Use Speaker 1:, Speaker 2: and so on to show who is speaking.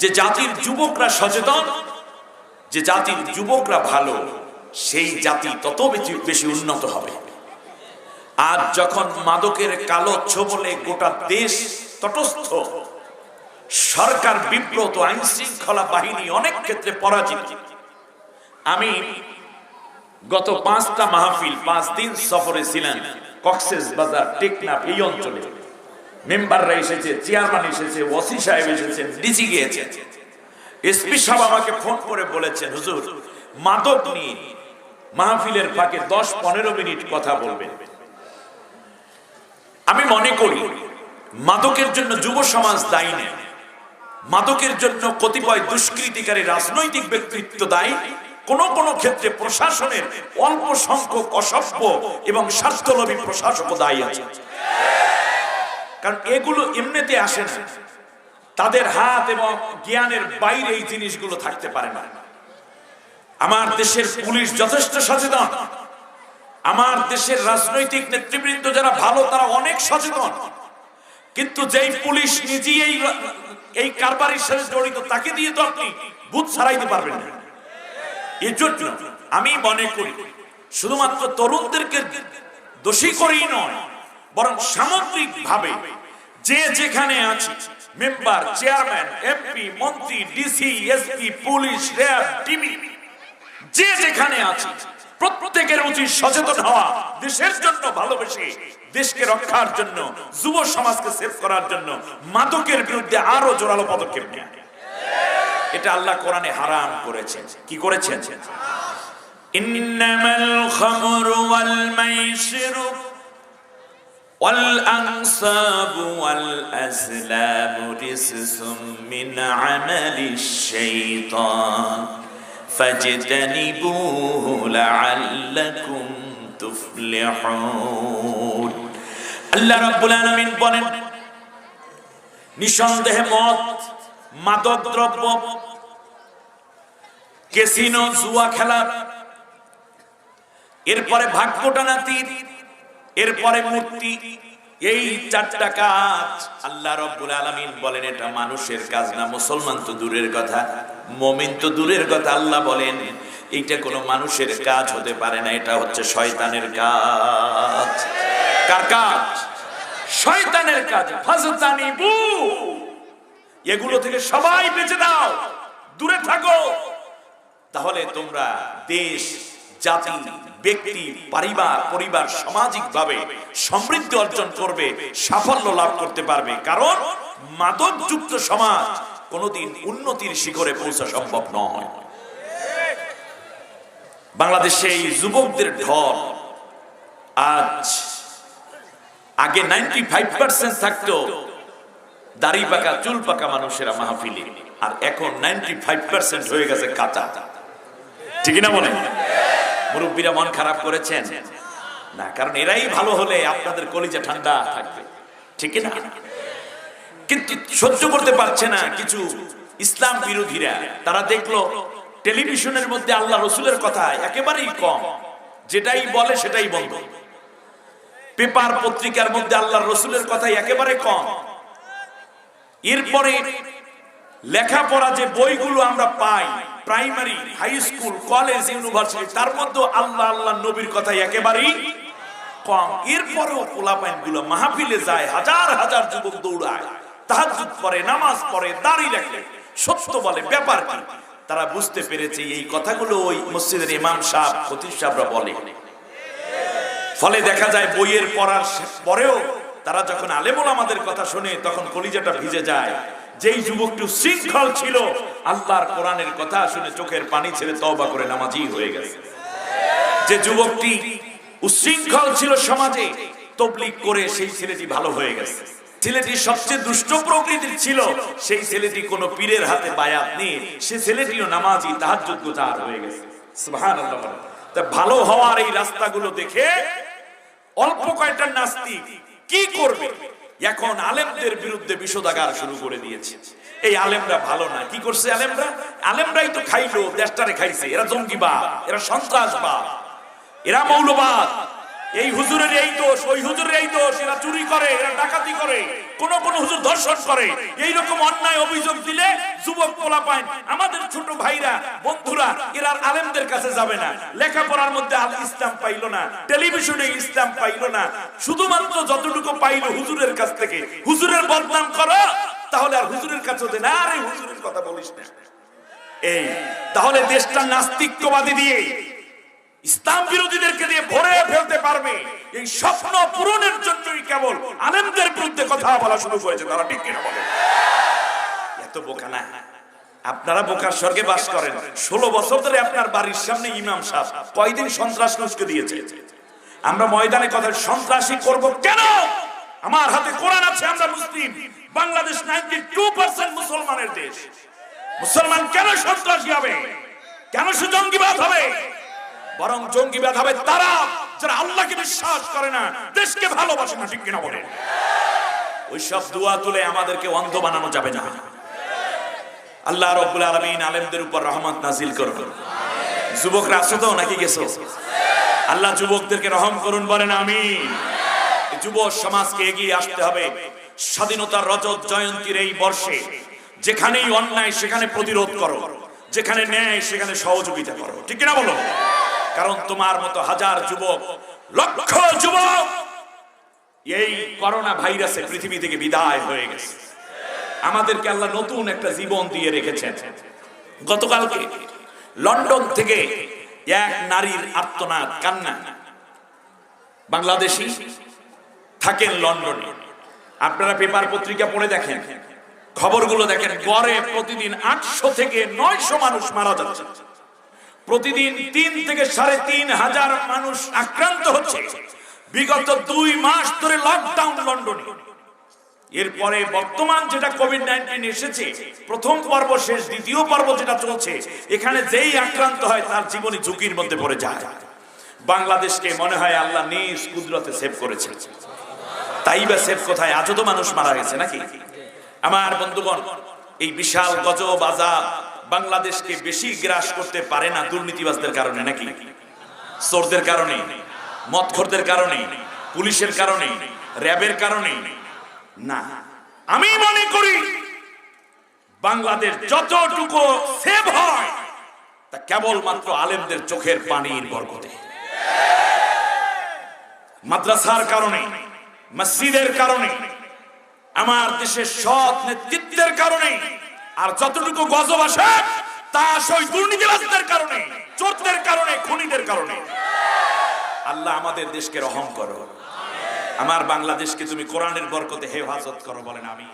Speaker 1: যে জাতির যুবকরা সচেতন, যে জাতির যুবকরা ভালো, সেই জাতি তত বেশি বেশি উন্নত হবে। আজ যখন মাদকের কালো ছোবলে গোটা দেশ তটস্থ, সরকার বিব্রত আইন শৃঙ্খলা বাহিনী অনেক ক্ষেত্রে পরাজিত। আমি গত পাঁচটা মাহফিল, পাঁচ দিন সফরে ছিলেন কক্সেস বাজার, টেকনাফ এই অঞ্চলে। মেম্বাররা এসেছে চেয়ারম্যান এসেছে, ওসি সাহেব এসেছেন ডিসি গিয়েছে এসপি সাহেব আমাকে ফোন করে বলেছেন, হুজুর, মাদক নিয়ে মাহফিলের ফাঁকে দশ পনেরো মিনিট কথা বলবেন। আমি মনে করি, মাদকের জন্য যুব সমাজ দায়ী নেই মাদকের জন্য কতিপয় দুষ্কৃতিকারী রাজনৈতিক ব্যক্তিত্ব দায়ী। কোন কোন ক্ষেত্রে প্রশাসনের অল্প সংখ্যক অসভ্য এবং স্বাস্থ্যলোভী প্রশাসক দায়ী আছে। কারণ এগুলো এমনিতে আসে না। তাদের হাত এবং জ্ঞানের বাইরে এই জিনিসগুলো থাকতে পারে না। আমার দেশের পুলিশ যথেষ্ট সচেতন। আমার দেশের রাজনৈতিক নেতৃবৃন্দ যারা ভালো, তারা অনেক সচেতন। কিন্তু যেই পুলিশ নিজেই এই এই কারবারের সাথে জড়িত, তাকে দিয়ে তো আপনি বুথ ছাড়াইতে পারবেন না। এর জন্য আমি মনে করি, শুধুমাত্র তরুণদেরকে দোষী করেই নয় বরং সামগ্রিক ভাবে যে যেখানে আছে, মেম্বার, চেয়ারম্যান, এমপি, মন্ত্রী, DC, SP, police, RAB TV যে যেখানে আছে, প্রত্যেকের উচিত সচেতন হওয়া, দেশের জন্য ভালোবেসে, দেশকে রক্ষার জন্য, যুব সমাজকে সেভ করার জন্য, মাদকের বিরুদ্ধে আরও জোরালো পদক্ষেপ নেয়। এটা আল্লাহ কোরআনে হারাম করেছেন। কি করেছেন? ইন্নামাল খামরু ওয়াল মাইসিরু والأنصاب والأزلام رجس من عمل الشيطان فاجتنبوه لعلكم تفلحون আল্লাহ রাব্বুল আলামিন বলেন নিঃসন্দেহে মদ মাদক দ্রব্য কেসিনো জুয়া খেলা এরপরে ভাগ্যটানা তীর এরপরে মূর্তি, এই চারটা কাজ। আল্লাহ রব্বুল আলামিন বলেন, এটা মানুষের কাজ না, মুসলমান তো দূরের কথা, মমিন তো দূরের কথা আল্লাহ বলেন। এইটা কোনো মানুষের কাজ হতে পারে না, এটা হচ্ছে শয়তানের কাজ। কার কাজ? শয়তানের কাজ। ফাজতানিবু। এগুলো থেকে সবাই বেঁচে দাও, দূরে থাকো। তাহলে তোমরা দেশ জাতি, ব্যক্তি, পরিবার পরিবার সামাজিক ভাবে সমৃদ্ধি অর্জন করবে, সাফল্য লাভ করতে পারবে। কারণ মাদকযুক্ত সমাজ কোনোদিন উন্নতির শিখরে পৌঁছা সম্ভব নয়। বাংলাদেশে এই যুবকদের ঢল আজ আগে নাইনটি ফাইভ পার্সেন্ট থাকতো, দাড়ি পাকা, চুল পাকা মানুষেরা মাহফিলে। আর এখন নাইনটি ফাইভ পার্সেন্ট হয়ে গেছে কাঁচা। ঠিক না বলেন? মুরব্বীরা মন খারাপ করেছেন। না, কারণ এরাই ভালো হলে আপনাদের কলিজা ঠান্ডা থাকবে। ঠিক না? কিন্তু সহ্য করতে পারছে না কিছু ইসলাম বিরোধীরা। তারা দেখল, টেলিভিশনের মধ্যে আল্লাহ রসুলের কথা একেবারেই কম। যেটাই বলে সেটাই বন্ধ। পেপার পত্রিকার মধ্যে আল্লাহ রসুলের কথা একেবারে কম। এরপরে লেখাপড়া যে বইগুলো আমরা পাই primary high school college university তার মধ্যে আল্লাহ আল্লাহ নবীর কথা একেবারেই কম। এরপরেও পোলাপাইনগুলো মাহফিলে যায়, হাজার হাজার যুবক দৌড়ায় তাহাজুদ পরে নামাজ পড়ে দাঁড়িয়ে রাখে, সত্য বলে, ব্যাপার কি? তারা বুঝতে পেরেছে এই কথাগুলো ওই মসজিদের ইমাম সাহেব, খতিব সাহেবরা বলে। ফলে দেখা যায় বইয়ের পড়ার পরেও তারা যখন আলেমুল আমাদের কথা শুনে, তখন কলিজাটা ভিজে যায়। যেই যুবকটি শৃঙ্খল ছিল, আল্লাহর কোরআনের কথা শুনে চোখের পানি ছেড়ে তওবা করে নামাজি হয়ে গেছে। যে যুবকটি উশৃঙ্খল ছিল সমাজে তবলিক করে সেই ছেলেটি ভালো হয়ে গেছে। ছেলেটি সবচেয়ে দুষ্ট প্রকৃতির ছিল, সেই ছেলেটি কোন পীরের হাতে বায়াত নিয়ে সে ছেলেটিও নামাজি তাহাজ্জুদ গুজার হয়ে গেছে। তা ভালো হওয়ার এই রাস্তাগুলো দেখে অল্প কয়েকটা নাস্তিক কি করবে? এখন আলেমদের বিরুদ্ধে বিষোদাগার শুরু করে দিয়েছে। এই আলেমরা ভালো না। কি করছে আলেমরা? আলেমরাই তো খাইলো, দেশটারে খাইছে। এরা জঙ্গিবাদ, এরা সন্ত্রাসবাদ, এরা মৌলবাদ। এই হুজুরের এই দোষ, ওই হুজুরের এই দোষ, এরা চুরি করে, এরা ডাকাতি করে, কোন কোন হুজুর ধর্ষণ করে। এই রকম অন্যায় অভিযোগ দিলে যুবক পোলা পায় আমাদের ছোট ভাইরা, বন্ধুরা, এরা আলেমদের কাছে যাবে না। লেখাপড়ার মধ্যে আল ইসলাম পাইলো না, টেলিভিশনে ইসলাম পাইলো না। শুধুমাত্র যতটুকু পাইলো হুজুরের কাছ থেকে। হুজুরের বদনাম করো, তাহলে আর হুজুরের কাছে না, আরে হুজুরের কথা বলিস না। এই, তাহলে দেশটা নাস্তিক্যবাদী দিয়ে ইসলাম বিরোধীদেরকে দিয়ে ভরে ফেলতে পারবে। এই স্বপ্ন পূরণের জন্যই কেবল আলেমদের বিরুদ্ধে কথা বলা শুরু করেছে। তারা ঠিক কিনা বলে এত বোকা না। আপনারা বোকার স্বর্গে বাস করেন। ষোলো বছর ধরে আপনার বাড়ির সামনে ইমাম সাহেব কয়দিন সন্ত্রাস নষ্ট দিয়েছে? আমরা ময়দানে কথা সন্ত্রাসী করব কেন? আমার হাতে কোরআন আছে, আমরা মুসলিম। বাংলাদেশ নাইনটি টু পার্সেন্ট মুসলমানের দেশ। মুসলমান কেন সন্ত্রাসী হবে? কেন সে জঙ্গিবাদ হবে? বরং জঙ্গিবাদ হবে তারা যারা আল্লাহকে বিশ্বাস করে না, দেশকে ভালোবাসে না, ঠিক কিনা বলে? ওইসব দোয়া তুলে আমাদেরকে অন্ধ বানানো যাবে না। আল্লাহ রব্বুল আলমিন আলেমদের উপর রহমত নাজিল করুন। যুবকরা আছো তো, নাকি গেছো? আল্লাহ যুবকদেরকে রহম করুন, বলেন আমি যুব সমাজকে এগিয়ে আসতে হবে। স্বাধীনতার রজত জয়ন্তীর এই বর্ষে যেখানেই অন্যায় সেখানে প্রতিরোধ করো, যেখানে ন্যায় সেখানে সহযোগিতা করো, ঠিক কিনা বলো? কারণ তোমার মতো হাজার যুবক, লক্ষ যুবক এই করোনা ভাইরাসে পৃথিবী থেকে বিদায় হয়ে গেছে। আমাদেরকে আল্লাহ নতুন একটা জীবন দিয়ে রেখেছেন। গতকালকে লন্ডন থেকে এক নারীর আত্মনাদ, কান্না। বাংলাদেশি থাকেন লন্ডনে। আপনারা পেপার পত্রিকা পড়ে দেখেন। খবরগুলো দেখেন, গড়ে প্রতিদিন আটশো থেকে নয়শো মানুষ মারা যাচ্ছে। প্রতিদিন তিন থেকে সাড়ে তিন হাজার মানুষ আক্রান্ত হচ্ছে। বিগত দুই মাস ধরে লকডাউন লন্ডনে। এরপরে বর্তমান যেটা কোভিড নাইন্টিন এসেছে, প্রথম পর্ব শেষ, দ্বিতীয় পর্ব যেটা চলছে, এখানে যেই আক্রান্ত হয় তার জীবনী ঝুঁকির মধ্যে পড়ে যায়। বাংলাদেশকে মনে হয় আল্লাহ নিজ কুদরতে সেভ করেছে। তাই বা সেভ কোথায়? আজও তো মানুষ মারা গেছে নাকি? আমার বন্ধুগণ, এই বিশাল গজব আজাব বাংলাদেশকে বেশি গ্রাস করতে পারে না দুর্নীতিবাজদের কারণে, নাকি? চোরদের কারণে, মদখোরদের কারণে, পুলিশের কারণে, র্যাবের কারণে? না। আমি মনে করি বাংলাদেশ যতটুকু সেভ হয়, তা কেবলমাত্র আলেমদের চোখের পানির বরকতে। মাদ্রাসার কারণে, মসজিদের কারণে, আমার দেশের সৎ নেতৃত্বের কারণে আর যতটুকু গজব আসে, তা সই দুর্নীতিবাজদের কারণে, চোরদের কারণে, খুনিদের কারণে। আল্লাহ আমাদের দেশকে রহম করো। আমার বাংলাদেশকে তুমি কোরআনের বরকতে হেফাজত করো বলেন আমি